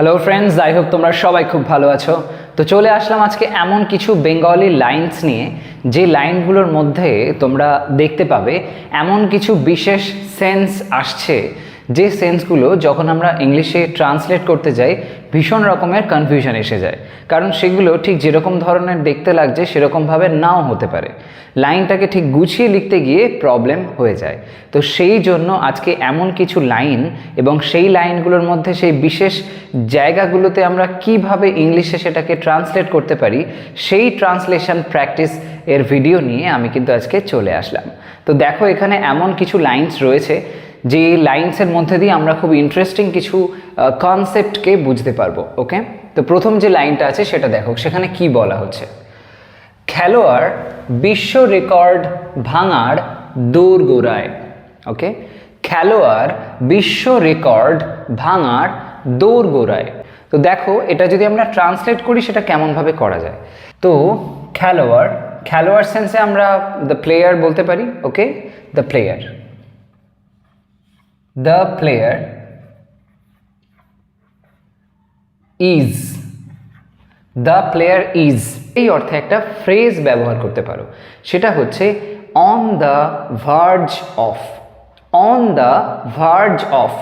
Hello friends I হোক তোমরা সবাই খুব ভালো আছো। তো চলে আসলাম আজকে এমন কিছু বেঙ্গলি লাইন্স নিয়ে, যে লাইনগুলোর মধ্যে তোমরা দেখতে পাবে এমন কিছু বিশেষ সেন্স আসছে যে সেন্সগুলো যখন আমরা ইংলিশে ট্রান্সলেট করতে যাই, ভীষণ রকমের কনফিউশন এসে যায়। কারণ সেগুলো ঠিক যেরকম ধরনের দেখতে লাগছে, সেরকমভাবে নাও হতে পারে। লাইনটাকে ঠিক গুছিয়ে লিখতে গিয়ে প্রবলেম হয়ে যায়। তো সেই জন্য আজকে এমন কিছু লাইন এবং সেই লাইনগুলোর মধ্যে সেই বিশেষ জায়গাগুলোতে আমরা কীভাবে ইংলিশে সেটাকে ট্রান্সলেট করতে পারি, সেই ট্রান্সলেশন প্র্যাকটিস এর ভিডিও নিয়ে আমি কিন্তু আজকে চলে আসলাম। তো দেখো এখানে এমন কিছু লাইনস রয়েছে যে লাইন্সের মধ্যে দিয়ে আমরা খুব ইন্টারেস্টিং কিছু কনসেপ্টকে বুঝতে পারব ওকে তো প্রথম যে লাইনটা আছে সেটা দেখো, সেখানে কি বলা হচ্ছে? খেলোয়াড় বিশ্ব রেকর্ড ভাঙার দৌড় গোড়ায় ওকে খেলোয়াড় বিশ্ব রেকর্ড ভাঙার দৌড় গোড়ায় তো দেখো, এটা যদি আমরা ট্রান্সলেট করি, সেটা কেমনভাবে করা যায়? তো খেলোয়াড় খেলোয়াড় সেন্সে আমরা দ্য প্লেয়ার বলতে পারি okay the player the player is. The player is. এই অর্থে একটা ফ্রেজ ব্যবহার করতে পারো। সেটা হচ্ছে on the verge of on the verge of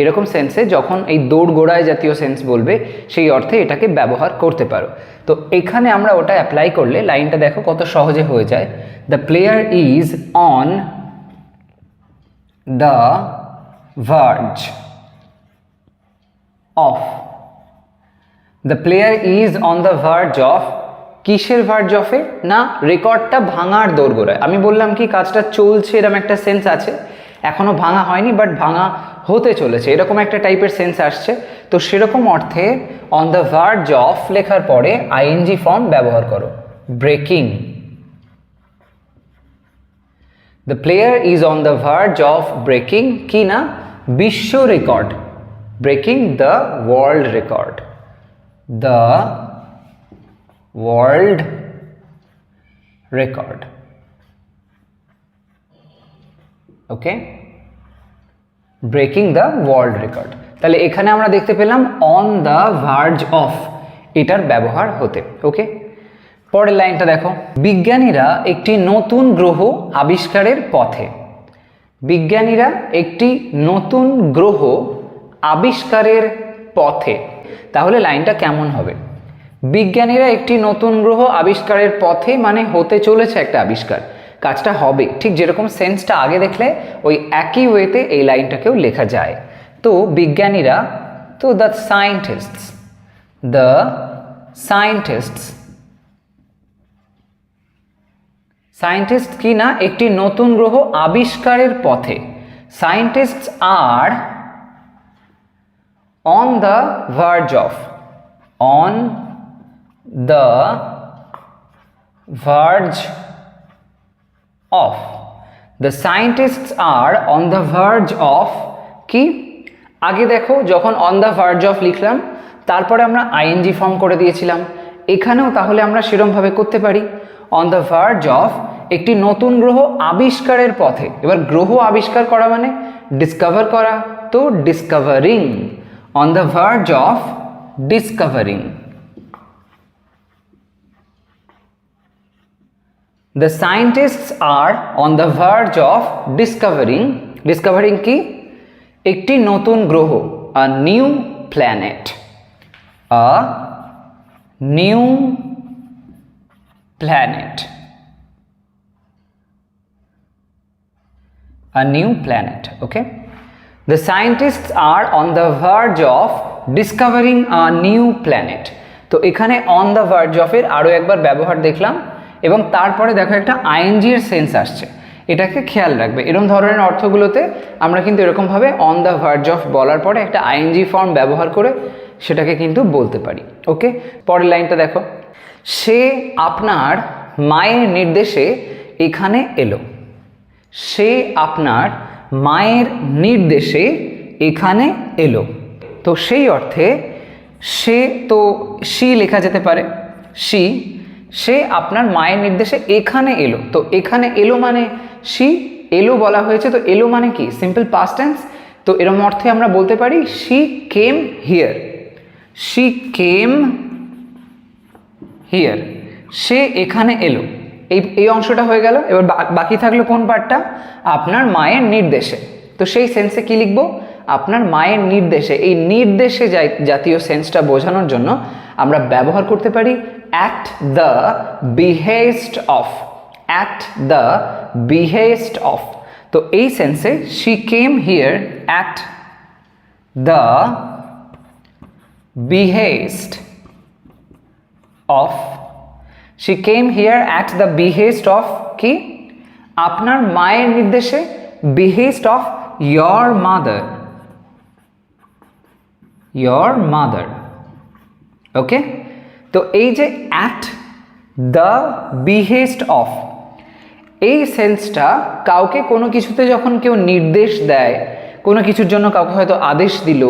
এরকম সেন্সে যখন এই দৌড় গোড়ায় জাতীয় সেন্স বলবে, সেই অর্থে এটাকে ব্যবহার করতে পারো। তো এখানে আমরা ওটা অ্যাপ্লাই করলে লাইনটা দেখো কত সহজে হয়ে যায়। The player is on the verge of. The player is on the verge of, কিসের ভার্জ অফে না, রেকর্ডটা ভাঙার দোরগোড়ায়। আমি বললাম কি, কাজটা চলছে এরকম একটা সেন্স আছে। এখনও ভাঙা হয়নি বাট ভাঙা হতে চলেছে। এরকম একটা টাইপের সেন্স আসছে। তো সেরকম অর্থে অন দ্য ভার্জ অফ লেখার পরে আইএনজি ফর্ম ব্যবহার করো। Breaking the player is on the verge of breaking কি না? বিশ্ব record breaking the world record the world record okay breaking the world record তাহলে এখানে আমরা দেখতে পেলাম অন দ্য ভার্জ অফ এটার ব্যবহার হতে। ওকে পরের লাইনটা দেখো। বিজ্ঞানীরা একটি নতুন গ্রহ আবিষ্কারের পথে বিজ্ঞানীরা একটি নতুন গ্রহ আবিষ্কারের পথে। তাহলে লাইনটা কেমন হবে? বিজ্ঞানীরা একটি নতুন গ্রহ আবিষ্কারের পথে মানে হতে চলেছে একটা আবিষ্কার। কাজটা হবে। ঠিক যেরকম সেন্সটা আগে দেখলে ওই একই ওয়েতে এই লাইনটাকেও লেখা যায়। তো বিজ্ঞানীরা, তো the scientists the scientists scientist কি না একটি নতুন গ্রহ আবিষ্কারের পথে। Scientists are on the verge of, on the verge of. The scientists are on the verge of কি? আগে দেখো, যখন অন দ্য ভার্জ অফ লিখলাম, তারপরে আমরা আইএনজি ফর্ম করে দিয়েছিলাম। এখানেও তাহলে আমরা সেরমভাবে করতে পারি। অন দ্য ভার্জ অফ একটি নতুন গ্রহ আবিষ্কারের পথে। এবার গ্রহ আবিষ্কার করা মানে ডিসকভার করা, তো discovering on the verge of discovering the scientists are on the verge of discovering discovering কি? একটি নতুন গ্রহ a new planet a new planet. A new planet, okay? The scientists are on the verge of discovering a new planet. তো এখানে on the verge of এর আরও একবার ব্যবহার দেখলাম, এবং তারপরে দেখো একটা আইএনজি এর সেন্স আসছে। এটাকে খেয়াল রাখবে। এরকম ধরনের অর্থগুলোতে আমরা কিন্তু এরকমভাবে অন দ্য ভার্জ অফ বলার পরে একটা আইএনজি ফর্ম ব্যবহার করে সেটাকে কিন্তু বলতে পারি ওকে পরের লাইনটা দেখো। সে আপনার মায়ের নির্দেশে এখানে এলো। সে আপনার মায়ের নির্দেশে এখানে এলো। তো সেই অর্থে সে তো, সি লেখা যেতে পারে। সি, সে আপনার মায়ের নির্দেশে এখানে এলো। তো এখানে এলো মানে সি, এলো বলা হয়েছে। তো এলো মানে কি? সিম্পল পাস্ট টেন্স তো এরম অর্থে আমরা বলতে পারি she came here she came here সে এখানে এলো। এই এই অংশটা হয়ে গেল। এবার বাকি থাকল কোন পার্টটা? আপনার মায়ের নির্দেশে। তো সেই সেন্সে কি লিখব? আপনার মায়ের নির্দেশে। এই নির্দেশে জাতীয় সেন্সটা বোঝানোর জন্য আমরা ব্যবহার করতে পারি at the behest of at the behest of তো এই সেন্সে she came here at the behest of she came here at the behest of কি আপনার মায়ের নির্দেশে behest of your mother. Your mother. ওকে তো এই যে অ্যাট দ্য বিহেস্ট অফ এই সেন্সটা কাউকে কোনো কিছুতে যখন কেউ নির্দেশ দেয় কোনো কিছুর জন্য কাউকে হয়তো আদেশ দিল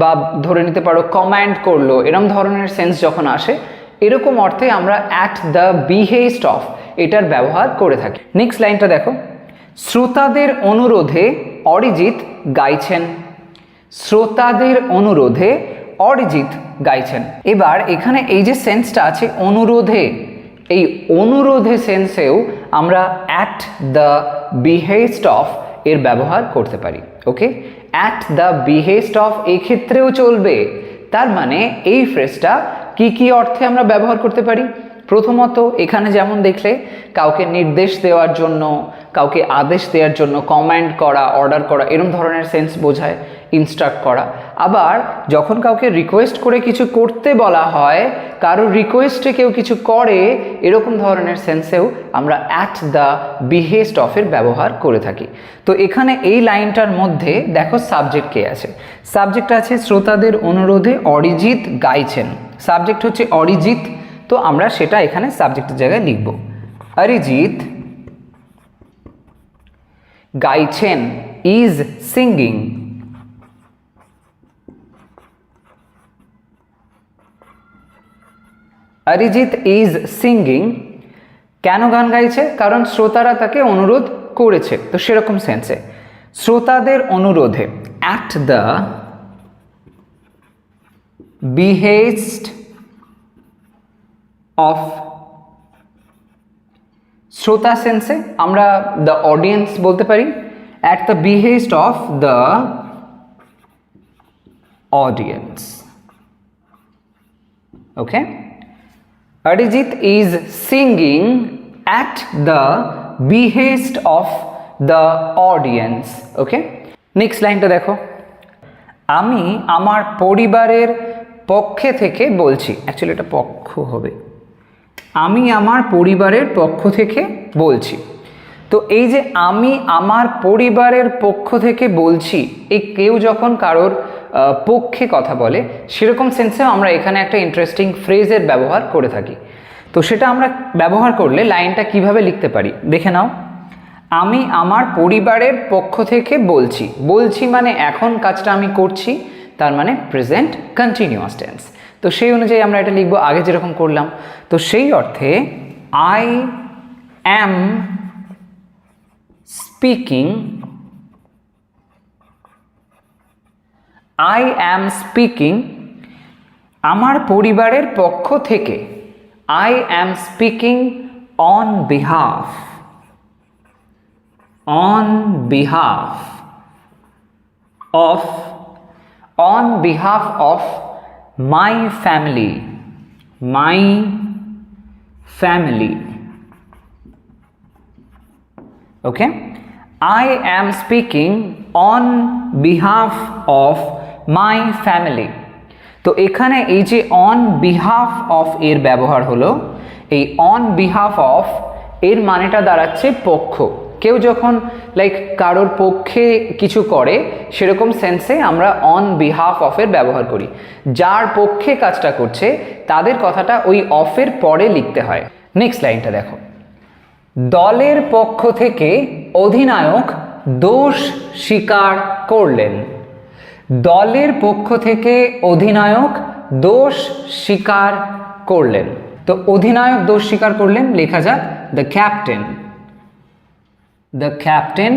বা ধরে নিতে পারো কমান্ড করল এরম ধরনের সেন্স যখন আসে এরকম অর্থে আমরা অ্যাট দ্য বিহেস্ট অফ এটার ব্যবহার করে থাকি। নেক্সট লাইনটা দেখো। শ্রোতাদের অনুরোধে অরিজিৎ গাইছেন। শ্রোতাদের অনুরোধে অরিজিৎ গাইছেন। এবার এখানে এই যে সেন্সটা আছে অনুরোধে, এই অনুরোধে সেন্সেও আমরা অ্যাট দ্য বিহেস্ট অফ এর ব্যবহার করতে পারি okay at the behest of এক্ষেত্রেও চলবে। তার মানে এই ফ্রেজটা কি কি অর্থে আমরা ব্যবহার করতে পারি? প্রথমত, এখানে যেমন দেখলে, কাউকে নির্দেশ দেওয়ার জন্য, কাউকে আদেশ দেওয়ার জন্য কমান্ড করা অর্ডার করা এরকম ধরনের সেন্স বোঝায় ইনস্ট্রাক্ট করা। আবার, যখন কাউকে রিকোয়েস্ট করে কিছু করতে বলা হয়, কারোর রিকোয়েস্টে কেউ কিছু করে, এরকম ধরনের সেন্সেও আমরা অ্যাট দ্য বিহেস্ট অফের ব্যবহার করে থাকি। তো এখানে এই লাইনটার মধ্যে দেখো সাবজেক্ট কে আছে। সাবজেক্ট আছে শ্রোতাদের অনুরোধে অরিজিৎ গাইছেন। সাবজেক্ট হচ্ছে অরিজিৎ, তো আমরা সেটা এখানে সাবজেক্টের জায়গায় লিখব। অরিজিৎ গাইছেন, is singing. Arijit is singing. কেন গান গাইছে? কারণ শ্রোতারা তাকে অনুরোধ করেছে। তো সেরকম সেন্সে। শ্রোতাদের অনুরোধে অ্যাট দ্য বিহেস্ট অফ শ্রোতা সেন্সে আমরা দ্য অডিয়েন্স বলতে পারি। At the behest of the audience okay Arijit is singing at the behest of the audience okay next লাইনটা দেখো। আমি আমার পরিবারের পক্ষে থেকে বলছি অ্যাকচুয়ালি এটা পক্ষ হবে। আমি আমার পরিবারের পক্ষ থেকে বলছি। তো এই যে আমি আমার পরিবারের পক্ষ থেকে বলছি, এই কেউ যখন কারোর পক্ষে কথা বলে, সেরকম সেন্সেও আমরা এখানে একটা ইন্টারেস্টিং ফ্রেজের ব্যবহার করে থাকি। তো সেটা আমরা ব্যবহার করলে লাইনটা কীভাবে লিখতে পারি? দেখে নাও। আমি আমার পরিবারের পক্ষ থেকে বলছি। বলছি মানে এখন কাজটা আমি করছি। তার মানে প্রেজেন্ট কন্টিনিউয়াস টেন্স তো সেই অনুযায়ী আমরা এটা লিখব, আগে যেরকম করলাম। তো সেই অর্থে I am speaking I am speaking আমার পরিবারের পক্ষ থেকে I am speaking on behalf on behalf of on behalf of my family my family okay i am speaking on behalf of my family তো এখানে এই যে অন বিহাফ অফ এর ব্যবহার হলো এই অন বিহাফ অফ এর মানেটা দাঁড়াচ্ছে পক্ষ কেউ যখন লাইক কারোর পক্ষে কিছু করে, সেরকম সেন্সে আমরা অন বিহাফ অফের ব্যবহার করি। যার পক্ষে কাজটা করছে, তাদের কথাটা ওই অফের পরে লিখতে হয়। নেক্সট লাইনটা দেখো। দলের পক্ষ থেকে অধিনায়ক দোষ স্বীকার করলেন। দলের পক্ষ থেকে অধিনায়ক দোষ স্বীকার করলেন। তো অধিনায়ক দোষ স্বীকার করলেন, লেখা যাক দ্য ক্যাপ্টেন দ্য ক্যাপ্টেন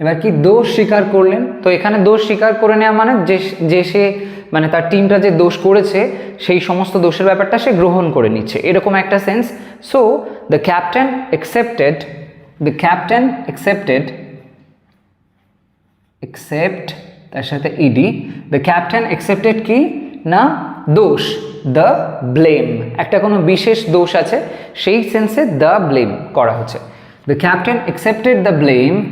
এবার কি দোষ স্বীকার করলেন? তো এখানে দোষ স্বীকার করে নেওয়া মানে যে যে সে মানে তার টিমটা যে দোষ করেছে, সেই সমস্ত দোষের ব্যাপারটা সে গ্রহণ করে নিচ্ছে। এরকম একটা sense so the captain accepted the captain accepted accept তার সাথে ইডি দ্য ক্যাপ্টেন অ্যাকসেপ্টেড কি? না দোষ দ্য ব্লেম একটা কোনো বিশেষ দোষ আছে, সেই সেন্সে দ্য ব্লেম করা হচ্ছে। The captain accepted the blame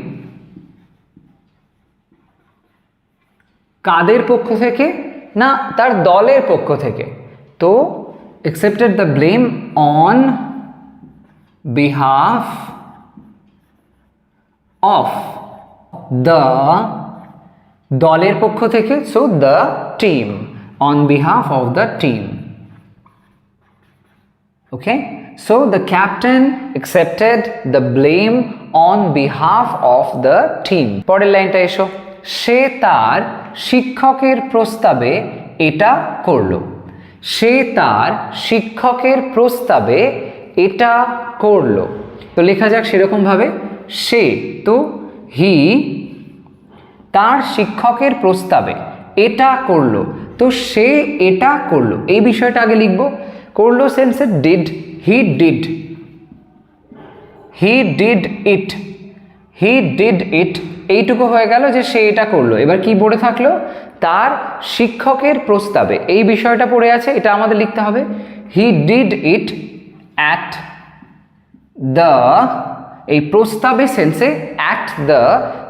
কাদের পক্ষ থেকে? না, তার দলের পক্ষ থেকে। তো accepted the blame on behalf of the দলের পক্ষ থেকে so the team on behalf of the team okay so the captain accepted the blame on behalf of the team পরের লাইনটা এসো। সে তার শিক্ষকের প্রস্তাবে এটা করল। সে তার শিক্ষকের প্রস্তাবে এটা করল। তো লেখা যাক সেরকমভাবে। সে তো হি তার শিক্ষকের প্রস্তাবে এটা করল। তো সে এটা করল। এই বিষয়টা আগে লিখব। করল সেন্সে did he did he did it he did it এইটুকু হয়ে গেল যে সে এটা করল। এবার কি পড়ে থাকল, তার শিক্ষকের প্রস্তাবে। এই বিষয়টা পড়ে আছে, এটা আমাদের লিখতে হবে। He did it at the এই প্রস্তাবে সেন্সে at the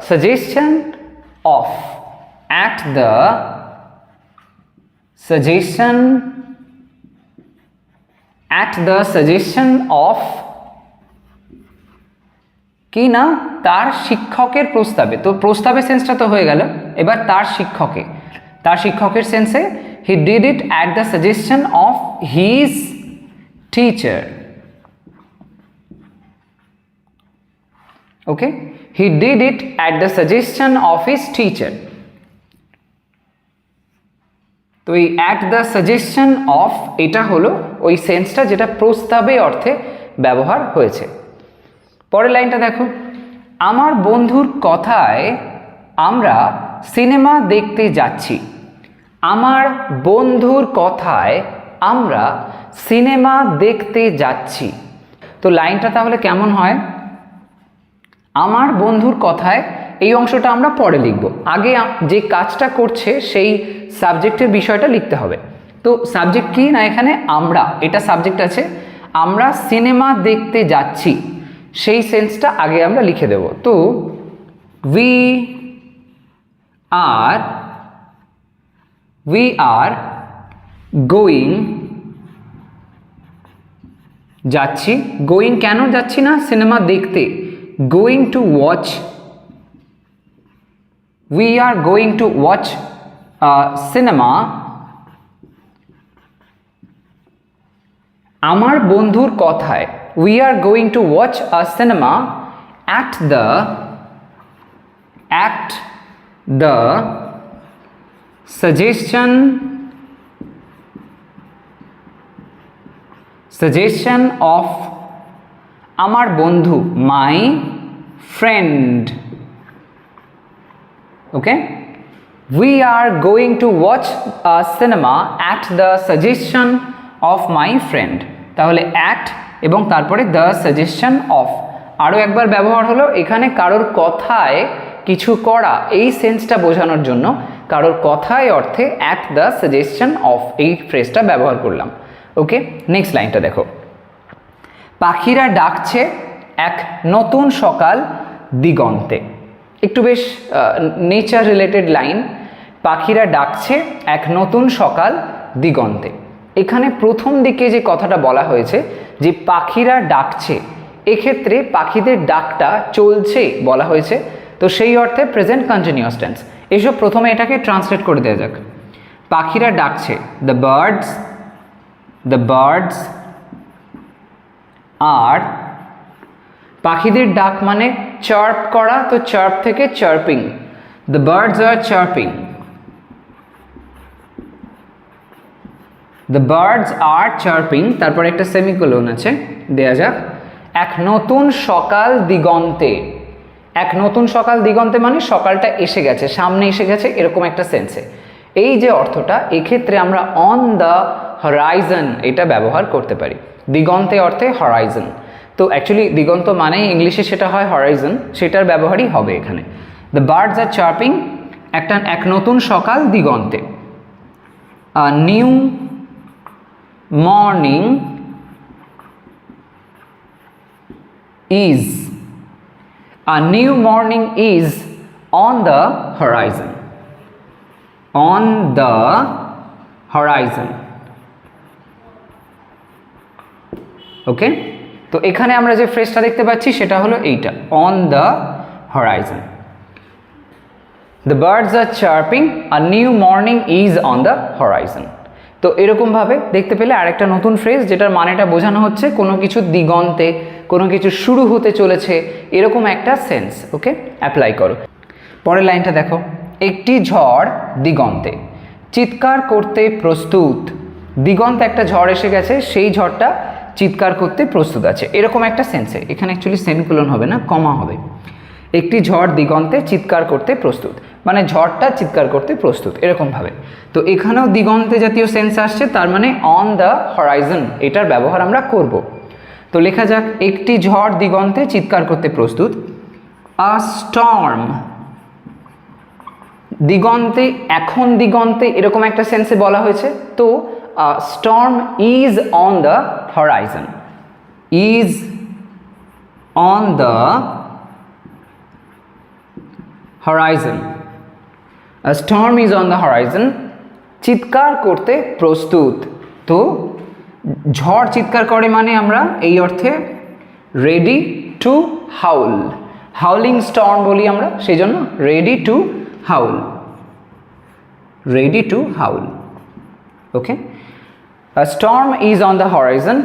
suggestion of at the suggestion at the suggestion of কি না? তার শিক্ষকের প্রস্তাবে। তো প্রস্তাবের সেন্সটা তো হয়ে গেল। এবার তার শিক্ষকে। তার শিক্ষকের সেন্সে he did it at the suggestion of his teacher okay he did it at the suggestion of his teacher তো এই অ্যাট দ্য সাজেশন অফ এটা হলো ওই সেন্সটা যেটা প্রস্তাবে অর্থে ব্যবহার হয়েছে। পরের লাইনটা দেখো। আমার বন্ধুর কথায় আমরা সিনেমা দেখতে যাচ্ছি। আমার বন্ধুর কথায় আমরা সিনেমা দেখতে যাচ্ছি। তো লাইনটা তাহলে কেমন হয়? আমার বন্ধুর কথায় এই অংশটা আমরা পরে লিখব। আগে যে কাজটা করছে সেই সাবজেক্টের বিষয়টা লিখতে হবে। তো সাবজেক্ট কি না এখানে? আমরা। এটা সাবজেক্ট আছে। আমরা সিনেমা দেখতে যাচ্ছি। সেই সেন্সটা আগে আমরা লিখে দেব। তো we are we are going যাচ্ছি। গোয়িং কেন যাচ্ছি না? সিনেমা দেখতে। Going to watch we are going to watch cinema আমার বন্ধুর কথায় we are going to watch a cinema at the at the suggestion suggestion of আমার বন্ধু my friend okay we are going to watch a cinema at the suggestion of my friend তাহলে at এবং তারপরে the suggestion of আরও একবার ব্যবহার হলো, এখানে কারোর কথায় কিছু করা, এই সেন্সটা বোঝানোর জন্য কারোর কথায় অর্থে অ্যাট দ্য সাজেশন অফ এই ফ্রেজটা ব্যবহার করলাম। ওকে নেক্সট লাইনটা দেখো। পাখিরা ডাকছে এক নতুন সকাল দিগন্তে। একটু বেশ নেচার রিলেটেড লাইন পাখিরা ডাকছে এক নতুন সকাল দিগন্তে। এখানে প্রথম দিকে যে কথাটা বলা হয়েছে যে পাখিরা ডাকছে, এক্ষেত্রে পাখিদের ডাকটা চলছে বলা হয়েছে। তো সেই অর্থে প্রেজেন্ট কন্টিনিউয়াস টেন্স এইসব প্রথমে এটাকে ট্রান্সলেট করে দেওয়া যাক। পাখিরা ডাকছে the birds the birds are পাখিদের ডাক মানে চার্প করা, তো চার্প থেকে chirping. The birds are chirping. The birds are chirping, তারপর একটা সেমিকোলন আছে, দেয়া যাক। এক নতুন সকাল দিগন্তে। এক নতুন সকাল দিগন্তে মানে সকালটা এসে গেছে, সামনে এসে গেছে, এরকম একটা সেন্সে এই যে অর্থটা, এক্ষেত্রে আমরা অন দ্য হরাইজন এটা ব্যবহার করতে পারি। দিগন্তে অর্থে হরাইজন তো অ্যাকচুয়ালি দিগন্ত মানে ইংলিশে সেটা হয় হরাইজন সেটার ব্যবহারই হবে এখানে। দ্য বার্ডস আর চার্পিং একটা, এক নতুন সকাল দিগন্তে। New morning is a new morning is on the horizon on the horizon okay তো এখানে আমরা যে ফ্রেজটা দেখতে পাচ্ছি, সেটা হলো এইটা on the horizon the birds are chirping a new morning is on the horizon তো এরকমভাবে দেখতে পেলে আরেকটা নতুন ফ্রেজ যেটার মানেটা বোঝানো হচ্ছে, কোনো কিছু দিগন্তে, কোনো কিছু শুরু হতে চলেছে, এরকম একটা সেন্স ওকে অ্যাপ্লাই করো। পরের লাইনটা দেখো, একটি ঝড় দিগন্তে, চিৎকার করতে প্রস্তুত। দিগন্তে একটা ঝড় এসে গেছে, সেই ঝড়টা চিৎকার করতে প্রস্তুত আছে। এরকম একটা সেন্সে এখানে অ্যাকচুয়ালি সেনকুলন হবে না, কমা হবে। একটি ঝড় দিগন্তে চিৎকার করতে প্রস্তুত। মানে ঝড়টা চিৎকার করতে প্রস্তুত এরকমভাবে তো এখানেও দিগন্তে জাতীয় সেন্স আসছে, তার মানে অন দ্য হরাইজন এটার ব্যবহার আমরা করব। তো লেখা যাক, একটি ঝড় দিগন্তে চিৎকার করতে প্রস্তুত। আ স্টর্ম দিগন্তে, এখন দিগন্তে, এরকম একটা সেন্সে বলা হয়েছে। তো storm is on the horizon is on the horizon. A storm is on the horizon. চিৎকার করতে প্রস্তুত। তো ঝড় চিৎকার করে মানে আমরা এই অর্থে ready to howl howling storm বলি আমরা সেই জন্য ready to howl ready to howl okay storm is on the horizon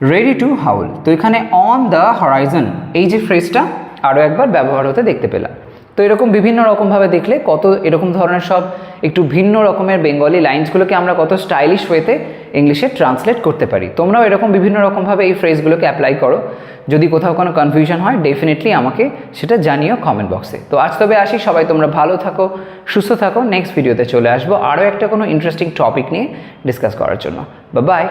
ready to howl তো এখানে অন দ্য হরাইজন এই যে ফ্রেজটা আরও একবার ব্যবহার হতে দেখতে পেলাম। তো এরকম বিভিন্ন রকমভাবে দেখলে কত এরকম ধরনের সব একটু ভিন্ন রকমের বেঙ্গলি লাইন্সগুলোকে আমরা কত স্টাইলিশ ওয়েতে ইংলিশে ট্রান্সলেট করতে পারি। তোমরাও এরকম বিভিন্ন রকমভাবে এই ফ্রেজগুলোকে অ্যাপ্লাই করো। যদি কোথাও কোনো কনফিউশন হয়, ডেফিনেটলি আমাকে সেটা জানিও কমেন্ট বক্সে। তো আজ তবে আসি, সবাই তোমরা ভালো থাকো, সুস্থ থাকো। নেক্সট ভিডিওতে চলে আসব আরও একটা কোনো ইন্টারেস্টিং টপিক নিয়ে ডিসকাস করার জন্য। বা বাই